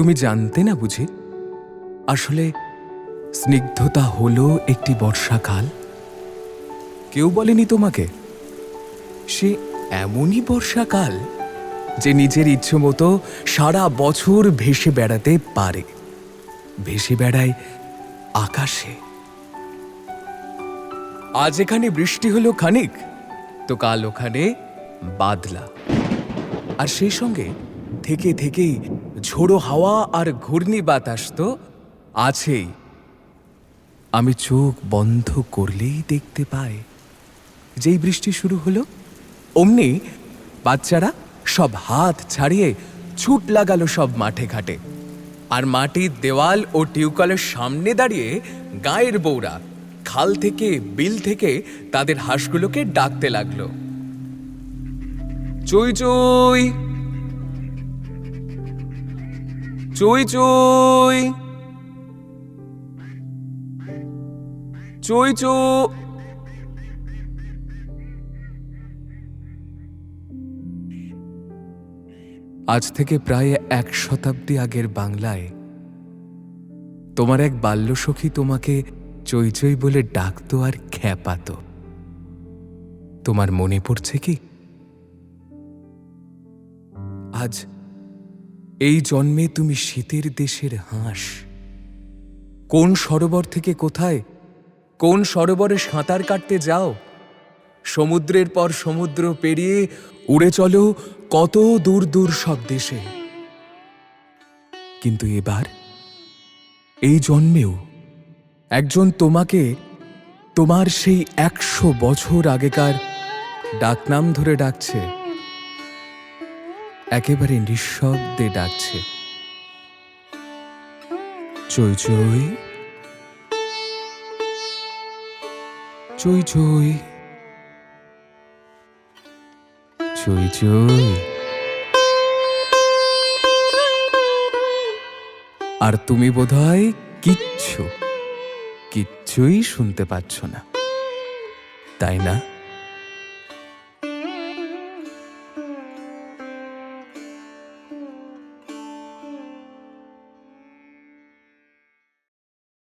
তুমি জানতে না বুঝি, আসলে স্নিগ্ধতা হলো একটি বর্ষাকাল? কেউ বলেনি তোমাকে? সে এমনই বর্ষাকাল যে নিজের ইচ্ছে মতো সারা বছর ভেসে বেড়াতে পারে। ভেসে বেড়ায় আকাশে। আজ এখানে বৃষ্টি হলো খানিক, তো কাল ওখানে বাদলা। আর সেই সঙ্গে থেকে থেকেই ঝোড়ো হাওয়া আর ঘূর্ণি বাতাস তো আছেই। আমি চোখ বন্ধ করলেই দেখতে পাই। যেই বৃষ্টি শুরু হলো, অমনি বাচ্চারা সব হাত ছাড়িয়ে ছুট লাগালো সব মাঠে ঘাটে। আর মাটির দেওয়াল ও টিউকলের সামনে দাঁড়িয়ে গায়ের বউরা খাল থেকে, বিল থেকে তাদের হাঁসগুলোকে ডাকতে লাগল। চুই চুই! চুই চুই। চুই, চু। আজ থেকে প্রায় এক শতাব্দী আগের বাংলায়, তোমার এক বাল্যসখী তোমাকে চই চই বলে ডাকতো আর খ্যাপাতো। তোমার মনে পড়ছে কি? আজ এই জন্মে তুমি শীতের দেশের হাঁস। কোন সরোবর থেকে কোথায়, কোন সরোবরে সাঁতার কাটতে যাও, সমুদ্রের পর সমুদ্র পেরিয়ে উড়ে চলো কত দূর দূর সব দেশে। কিন্তু এবার এই জন্মেও একজন তোমাকে তোমার সেই একশো বছর আগেকার ডাকনাম ধরে ডাকছে। একেবারে নিঃশব্দে ডাকছে। চই চই। চই চই। চই চই। আর তুমি বোধহয় কিচ্ছু, কিচ্ছুই শুনতে পাচ্ছ না। তাই না?